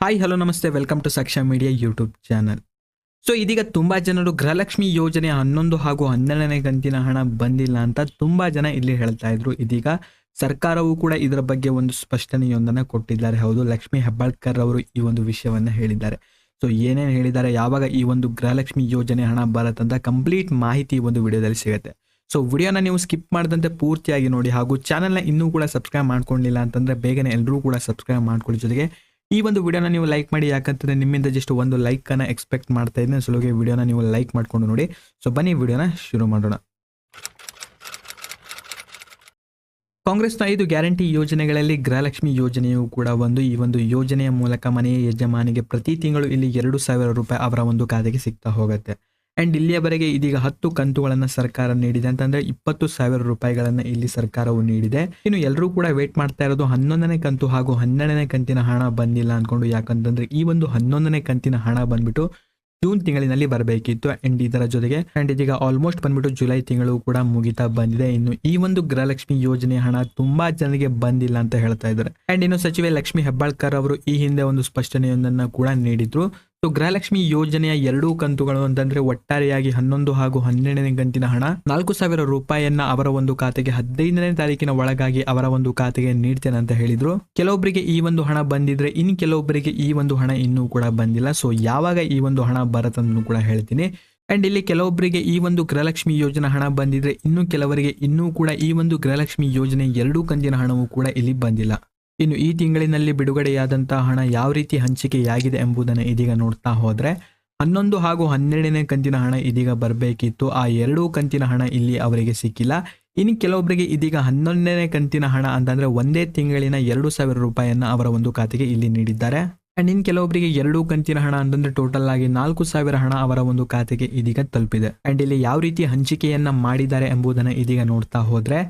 Hi hello ನಮಸ್ತೆ. Welcome to Sakshya media YouTube channel so ಇದೀಗ ತುಂಬ ಜನರು ಗೃಹಲಕ್ಷ್ಮಿ ಯೋಜನೆ ಹನ್ನೊಂದು ಹಾಗೂ ಹನ್ನೆರಡನೇ ಗಂತಿನ ಹಣ ಬಂದಿಲ್ಲ ಅಂತ ತುಂಬ ಜನ ಇಲ್ಲಿ ಹೇಳ್ತಾ ಇದ್ರು. ಇದೀಗ ಸರ್ಕಾರವು ಕೂಡ ಇದರ ಬಗ್ಗೆ ಒಂದು ಸ್ಪಷ್ಟನೆಯೊಂದನ್ನು ಕೊಟ್ಟಿದ್ದಾರೆ. ಹೌದು, ಲಕ್ಷ್ಮಿ ಹೆಬ್ಬಾಳ್ಕರ್ ಅವರು ಈ ಒಂದು ವಿಷಯವನ್ನು ಹೇಳಿದ್ದಾರೆ. ಸೊ ಏನೇನು ಹೇಳಿದ್ದಾರೆ? ಯಾವಾಗ ಈ ಒಂದು ಗೃಹಲಕ್ಷ್ಮಿ ಯೋಜನೆ ಹಣ ಬರತ್ತಂತ ಕಂಪ್ಲೀಟ್ ಮಾಹಿತಿ ಒಂದು ವಿಡಿಯೋದಲ್ಲಿ ಸಿಗುತ್ತೆ. ಸೊ ವಿಡಿಯೋನ ನೀವು ಸ್ಕಿಪ್ ಮಾಡದಂತೆ ಪೂರ್ತಿಯಾಗಿ ನೋಡಿ ಹಾಗೂ ಚಾನಲ್ನ ಇನ್ನೂ ಕೂಡ ಸಬ್ಸ್ಕ್ರೈಬ್ ಮಾಡ್ಕೊಂಡಿಲ್ಲ ಅಂತಂದರೆ ಬೇಗನೆ ಎಲ್ಲರೂ ಕೂಡ ಸಬ್ಸ್ಕ್ರೈಬ್ ಮಾಡ್ಕೊಳ್ಳಿ. ಜೊತೆಗೆ ಈ ಒಂದು ವಿಡಿಯೋನ ನೀವು ಲೈಕ್ ಮಾಡಿ, ಯಾಕಂತಂದ್ರೆ ನಿಮ್ಮಿಂದ ಜಸ್ಟ್ ಒಂದು ಲೈಕ್ ಅನ್ನ ಎಕ್ಸ್ಪೆಕ್ಟ್ ಮಾಡ್ತಾ ಇದ್ದೀನಿ. ಸಲುವಾಗಿ ವಿಡಿಯೋನ ನೀವು ಲೈಕ್ ಮಾಡ್ಕೊಂಡು ನೋಡಿ. ಸೊ ಬನ್ನಿ ವಿಡಿಯೋನ ಶುರು ಮಾಡೋಣ. ಕಾಂಗ್ರೆಸ್ನ ಐದು ಗ್ಯಾರಂಟಿ ಯೋಜನೆಗಳಲ್ಲಿ ಗೃಹಲಕ್ಷ್ಮಿ ಯೋಜನೆಯು ಕೂಡ ಒಂದು. ಈ ಒಂದು ಯೋಜನೆಯ ಮೂಲಕ ಮನೆಯ ಯಜಮಾನಿಗೆ ಪ್ರತಿ ತಿಂಗಳು ಇಲ್ಲಿ ಎರಡು ಸಾವಿರ ರೂಪಾಯಿ ಅವರ ಒಂದು ಖಾತೆಗೆ ಸಿಗ್ತಾ ಹೋಗುತ್ತೆ. ಅಂಡ್ ಇಲ್ಲಿಯವರೆಗೆ ಇದೀಗ ಹತ್ತು ಕಂತುಗಳನ್ನ ಸರ್ಕಾರ ನೀಡಿದೆ. ಅಂತಂದ್ರೆ ಇಪ್ಪತ್ತು ಸಾವಿರ ರೂಪಾಯಿಗಳನ್ನ ಇಲ್ಲಿ ಸರ್ಕಾರವು ನೀಡಿದೆ. ಇನ್ನು ಎಲ್ಲರೂ ಕೂಡ ವೇಟ್ ಮಾಡ್ತಾ ಇರೋದು ಹನ್ನೊಂದನೇ ಕಂತು ಹಾಗೂ ಹನ್ನೆರಡನೇ ಕಂತಿನ ಹಣ ಬಂದಿಲ್ಲ ಅಂದ್ಕೊಂಡು ಯಾಕಂತಂದ್ರೆ ಈ ಒಂದು ಹನ್ನೊಂದನೇ ಕಂತಿನ ಹಣ ಬಂದ್ಬಿಟ್ಟು ಜೂನ್ ತಿಂಗಳಿನಲ್ಲಿ ಬರಬೇಕಿತ್ತು. ಅಂಡ್ ಇದರ ಜೊತೆಗೆ ಅಂಡ್ ಇದೀಗ ಆಲ್ಮೋಸ್ಟ್ ಬಂದ್ಬಿಟ್ಟು ಜುಲೈ ತಿಂಗಳು ಕೂಡ ಮುಗಿತಾ ಬಂದಿದೆ. ಇನ್ನು ಈ ಒಂದು ಗೃಹಲಕ್ಷ್ಮಿ ಯೋಜನೆ ಹಣ ತುಂಬಾ ಜನರಿಗೆ ಬಂದಿಲ್ಲ ಅಂತ ಹೇಳ್ತಾ ಇದ್ದಾರೆ. ಅಂಡ್ ಇನ್ನು ಸಚಿವೆ ಲಕ್ಷ್ಮಿ ಹೆಬ್ಬಾಳ್ಕರ್ ಅವರು ಈ ಹಿಂದೆ ಒಂದು ಸ್ಪಷ್ಟನೆಯೊಂದನ್ನ ಕೂಡ ನೀಡಿದ್ರು. ಸೊ ಗೃಹಲಕ್ಷ್ಮಿ ಯೋಜನೆಯ ಎರಡೂ ಕಂತುಗಳು ಅಂತಂದ್ರೆ ಒಟ್ಟಾರೆಯಾಗಿ ಹನ್ನೊಂದು ಹಾಗೂ ಹನ್ನೆರಡನೇ ಕಂತಿನ ಹಣ. ನಾಲ್ಕು ಸಾವಿರ ರೂಪಾಯಿಯನ್ನ ಅವರ ಒಂದು ಖಾತೆಗೆ ಹದಿನೈದನೇ ತಾರೀಕಿನ ಒಳಗಾಗಿ ಅವರ ಒಂದು ಖಾತೆಗೆ ನೀಡ್ತೇನೆ ಅಂತ ಹೇಳಿದ್ರು. ಕೆಲವೊಬ್ಬರಿಗೆ ಈ ಒಂದು ಹಣ ಬಂದಿದ್ರೆ ಇನ್ ಕೆಲವೊಬ್ಬರಿಗೆ ಈ ಒಂದು ಹಣ ಇನ್ನೂ ಕೂಡ ಬಂದಿಲ್ಲ. ಸೊ ಯಾವಾಗ ಈ ಒಂದು ಹಣ ಬರತ್ತನ್ನು ಕೂಡ ಹೇಳ್ತೀನಿ. ಅಂಡ್ ಇಲ್ಲಿ ಕೆಲವೊಬ್ಬರಿಗೆ ಈ ಒಂದು ಗೃಹಲಕ್ಷ್ಮಿ ಯೋಜನೆ ಹಣ ಬಂದಿದ್ರೆ ಇನ್ನು ಕೆಲವರಿಗೆ ಇನ್ನೂ ಕೂಡ ಈ ಒಂದು ಗೃಹಲಕ್ಷ್ಮಿ ಯೋಜನೆ ಎರಡೂ ಕಂತಿನ ಹಣವೂ ಕೂಡ ಇಲ್ಲಿ ಬಂದಿಲ್ಲ. ಇನ್ನು ಈ ತಿಂಗಳಿನಲ್ಲಿ ಬಿಡುಗಡೆಯಾದಂಥ ಹಣ ಯಾವ ರೀತಿ ಹಂಚಿಕೆಯಾಗಿದೆ ಎಂಬುದನ್ನು ಇದೀಗ ನೋಡ್ತಾ ಹೋದರೆ, ಹನ್ನೊಂದು ಹಾಗೂ ಹನ್ನೆರಡನೇ ಕಂತಿನ ಹಣ ಇದೀಗ ಬರಬೇಕಿತ್ತು. ಆ ಎರಡೂ ಕಂತಿನ ಹಣ ಇಲ್ಲಿ ಅವರಿಗೆ ಸಿಕ್ಕಿಲ್ಲ. ಇನ್ನು ಕೆಲವೊಬ್ಬರಿಗೆ ಇದೀಗ ಹನ್ನೊಂದನೇ ಕಂತಿನ ಹಣ ಅಂತಂದರೆ ಒಂದೇ ತಿಂಗಳಿನ ಎರಡು ಸಾವಿರ ರೂಪಾಯಿಯನ್ನು ಅವರ ಒಂದು ಖಾತೆಗೆ ಇಲ್ಲಿ ನೀಡಿದ್ದಾರೆ. ಆ್ಯಂಡ್ ಇನ್ನು ಕೆಲವೊಬ್ಬರಿಗೆ ಎರಡು ಕಂತಿನ ಹಣ ಅಂತಂದರೆ ಟೋಟಲ್ ಆಗಿ ನಾಲ್ಕು ಸಾವಿರ ಹಣ ಅವರ ಒಂದು ಖಾತೆಗೆ ಇದೀಗ ತಲುಪಿದೆ. ಆ್ಯಂಡ್ ಇಲ್ಲಿ ಯಾವ ರೀತಿ ಹಂಚಿಕೆಯನ್ನು ಮಾಡಿದ್ದಾರೆ ಎಂಬುದನ್ನು ಇದೀಗ ನೋಡ್ತಾ ಹೋದ್ರೆ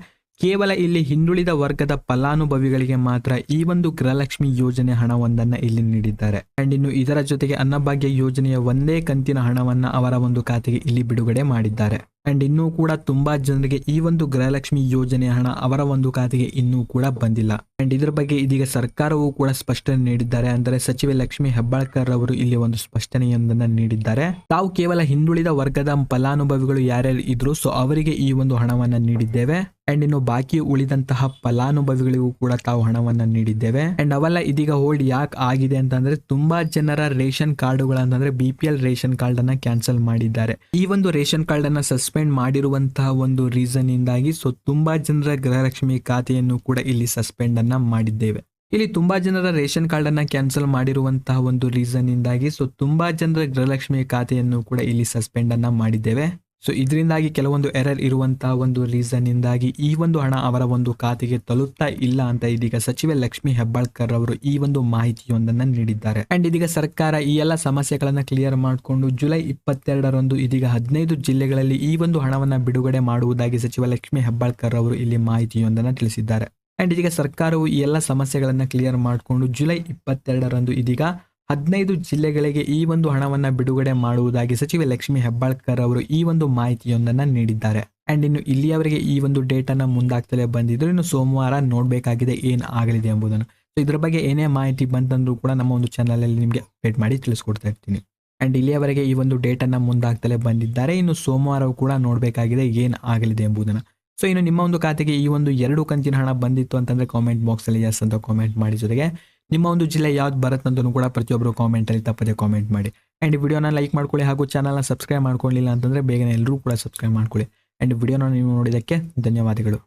ಕೇವಲ ಇಲ್ಲಿ ಹಿಂದುಳಿದ ವರ್ಗದ ಫಲಾನುಭವಿಗಳಿಗೆ ಮಾತ್ರ ಈ ಒಂದು ಗೃಹಲಕ್ಷ್ಮಿ ಯೋಜನೆ ಹಣವೊಂದನ್ನ ಇಲ್ಲಿ ನೀಡಿದ್ದಾರೆ. ಅಂಡ್ ಇನ್ನು ಇದರ ಜೊತೆಗೆ ಅನ್ನಭಾಗ್ಯ ಯೋಜನೆಯ ಒಂದೇ ಕಂತಿನ ಹಣವನ್ನ ಅವರ ಒಂದು ಖಾತೆಗೆ ಇಲ್ಲಿ ಬಿಡುಗಡೆ ಮಾಡಿದ್ದಾರೆ. ಅಂಡ್ ಇನ್ನೂ ಕೂಡ ತುಂಬಾ ಜನರಿಗೆ ಈ ಒಂದು ಗೃಹಲಕ್ಷ್ಮಿ ಯೋಜನೆ ಹಣ ಅವರ ಒಂದು ಖಾತೆಗೆ ಇನ್ನೂ ಕೂಡ ಬಂದಿಲ್ಲ. ಅಂಡ್ ಇದರ ಬಗ್ಗೆ ಇದೀಗ ಸರ್ಕಾರವು ಕೂಡ ಸ್ಪಷ್ಟನೆ ನೀಡಿದ್ದಾರೆ. ಅಂದರೆ ಸಚಿವೆ ಲಕ್ಷ್ಮಿ ಹೆಬ್ಬಾಳ್ಕರ್ ಅವರು ಇಲ್ಲಿ ಒಂದು ಸ್ಪಷ್ಟನೆಯೊಂದನ್ನ ನೀಡಿದ್ದಾರೆ. ತಾವು ಕೇವಲ ಹಿಂದುಳಿದ ವರ್ಗದ ಫಲಾನುಭವಿಗಳು ಯಾರ್ಯಾರು ಇದ್ರು ಸೊ ಅವರಿಗೆ ಈ ಒಂದು ಹಣವನ್ನ ನೀಡಿದ್ದೇವೆ. ಅಂಡ್ ಇನ್ನು ಬಾಕಿ ಉಳಿದಂತಹ ಫಲಾನುಭವಿಗಳಿಗೂ ಕೂಡ ತಾವು ಹಣವನ್ನ ನೀಡಿದ್ದೇವೆ. ಅಂಡ್ ಅವೆಲ್ಲ ಇದೀಗ ಹೋಲ್ಡ್ ಯಾಕೆ ಆಗಿದೆ ಅಂತಂದ್ರೆ ತುಂಬಾ ಜನರ ರೇಷನ್ ಕಾರ್ಡುಗಳು ಅಂತಂದ್ರೆ B P L ration card ಅನ್ನ ಕ್ಯಾನ್ಸಲ್ ಮಾಡಿದ್ದಾರೆ. ಈ ಒಂದು ರೇಷನ್ ಕಾರ್ಡ್ ಅನ್ನ ಸಸ್ಪೆಂಡ್ ಮಾಡಿರುವಂತಹ ಒಂದು ರೀಸನ್ ಇಂದಾಗಿ ಸೊ ತುಂಬಾ ಜನರ ಗೃಹಲಕ್ಷ್ಮಿ ಖಾತೆಯನ್ನು ಕೂಡ ಇಲ್ಲಿ ಸಸ್ಪೆಂಡ್ ಅನ್ನ ಮಾಡಿದ್ದೇವೆ. ಇಲ್ಲಿ ತುಂಬಾ ಜನರ ರೇಷನ್ ಕಾರ್ಡ್ ಅನ್ನ ಕ್ಯಾನ್ಸಲ್ ಮಾಡಿರುವಂತಹ ಒಂದು ರೀಸನ್ ಇಂದಾಗಿ ಸೊ ತುಂಬಾ ಜನರ ಗೃಹಲಕ್ಷ್ಮಿ ಖಾತೆಯನ್ನು ಕೂಡ ಇಲ್ಲಿ ಸಸ್ಪೆಂಡ್ ಅನ್ನ ಮಾಡಿದ್ದೇವೆ. ಸೊ ಇದರಿಂದಾಗಿ ಕೆಲವೊಂದು ಎರರ್ ಇರುವಂತಹ ಒಂದು ರೀಸನ್ ಇಂದಾಗಿ ಈ ಒಂದು ಹಣ ಅವರ ಒಂದು ಖಾತೆಗೆ ತಲುಪ್ತಾ ಇಲ್ಲ ಅಂತ ಇದೀಗ ಸಚಿವೆ ಲಕ್ಷ್ಮಿ ಹೆಬ್ಬಾಳ್ಕರ್ ಅವರು ಈ ಒಂದು ಮಾಹಿತಿಯೊಂದನ್ನ ನೀಡಿದ್ದಾರೆ. ಅಂಡ್ ಇದೀಗ ಸರ್ಕಾರ ಈ ಎಲ್ಲ ಸಮಸ್ಯೆಗಳನ್ನ ಕ್ಲಿಯರ್ ಮಾಡಿಕೊಂಡು ಜುಲೈ ಇಪ್ಪತ್ತೆರಡರಂದು ಇದೀಗ ಹದಿನೈದು ಜಿಲ್ಲೆಗಳಲ್ಲಿ ಈ ಒಂದು ಹಣವನ್ನ ಬಿಡುಗಡೆ ಮಾಡುವುದಾಗಿ ಸಚಿವ ಲಕ್ಷ್ಮಿ ಹೆಬ್ಬಾಳ್ಕರ್ ಅವರು ಇಲ್ಲಿ ಮಾಹಿತಿಯೊಂದನ್ನ ತಿಳಿಸಿದ್ದಾರೆ. ಅಂಡ್ ಇದೀಗ ಸರ್ಕಾರವು ಈ ಎಲ್ಲ ಸಮಸ್ಯೆಗಳನ್ನ ಕ್ಲಿಯರ್ ಮಾಡಿಕೊಂಡು ಜುಲೈ ಇಪ್ಪತ್ತೆರಡರಂದು ಇದೀಗ ಹದಿನೈದು ಜಿಲ್ಲೆಗಳಿಗೆ ಈ ಒಂದು ಹಣವನ್ನು ಬಿಡುಗಡೆ ಮಾಡುವುದಾಗಿ ಸಚಿವೆ ಲಕ್ಷ್ಮಿ ಹೆಬ್ಬಾಳ್ಕರ್ ಅವರು ಈ ಒಂದು ಮಾಹಿತಿಯೊಂದನ್ನು ನೀಡಿದ್ದಾರೆ. ಅಂಡ್ ಇನ್ನು ಇಲ್ಲಿಯವರೆಗೆ ಈ ಒಂದು ಡೇಟನ್ನು ಮುಂದಾಗ್ತಲೇ ಬಂದಿದ್ರು ಇನ್ನು ಸೋಮವಾರ ನೋಡಬೇಕಾಗಿದೆ ಏನು ಆಗಲಿದೆ ಎಂಬುದನ್ನು. ಸೊ ಇದ್ರ ಬಗ್ಗೆ ಏನೇ ಮಾಹಿತಿ ಬಂತಂದ್ರೂ ಕೂಡ ನಮ್ಮ ಒಂದು ಚಾನಲಲ್ಲಿ ನಿಮಗೆ ಅಪ್ಡೇಟ್ ಮಾಡಿ ತಿಳಿಸ್ಕೊಡ್ತಾ ಇರ್ತೀನಿ. ಅಂಡ್ ಇಲ್ಲಿಯವರೆಗೆ ಈ ಒಂದು ಡೇಟನ್ನು ಮುಂದಾಗ್ತಲೇ ಬಂದಿದ್ದಾರೆ. ಇನ್ನು ಸೋಮವಾರ ಕೂಡ ನೋಡಬೇಕಾಗಿದೆ ಏನು ಆಗಲಿದೆ ಎಂಬುದನ್ನು. ಸೊ ಇನ್ನು ನಿಮ್ಮ ಒಂದು ಖಾತೆಗೆ ಈ ಒಂದು ಎರಡು ಕಂತಿನ ಹಣ ಬಂದಿತ್ತು ಅಂತಂದರೆ ಕಾಮೆಂಟ್ ಬಾಕ್ಸ್ ಅಲ್ಲಿ ಎಸ್ ಅಂತ ಕಾಮೆಂಟ್ ಮಾಡಿ ಜೊತೆಗೆ. ನಿಮ್ಮ ಒಂದು ಜಿಲ್ಲೆ ಯಾವ್ದು ಬರುತ್ತಂತೂ ಕೂಡ ಪ್ರತಿಯೊಬ್ಬರು ಕಾಮೆಂಟ್ ಅಲ್ಲಿ ತಪ್ಪದೆ ಕಾಮೆಂಟ್ ಮಾಡಿ. ಅಂಡ್ ವಿಡಿಯೋನ ಲೈಕ್ ಮಾಡ್ಕೊಳ್ಳಿ ಹಾಗೂ ಚಾನಲ್ನ ಸಬ್ಸ್ಕ್ರೈಬ್ ಮಾಡ್ಕೊಳ್ಳಿಲ್ಲ ಅಂತಂದ್ರೆ ಬೇಗನೆ ಎಲ್ಲರೂ ಕೂಡ ಸಬ್ಸ್ಕ್ರೈಬ್ ಮಾಡ್ಕೊಳ್ಳಿ. ಅಂಡ್ ವಿಡಿಯೋನ ನೀವು ನೋಡಿದ್ದಕ್ಕೆ ಧನ್ಯವಾದಗಳು.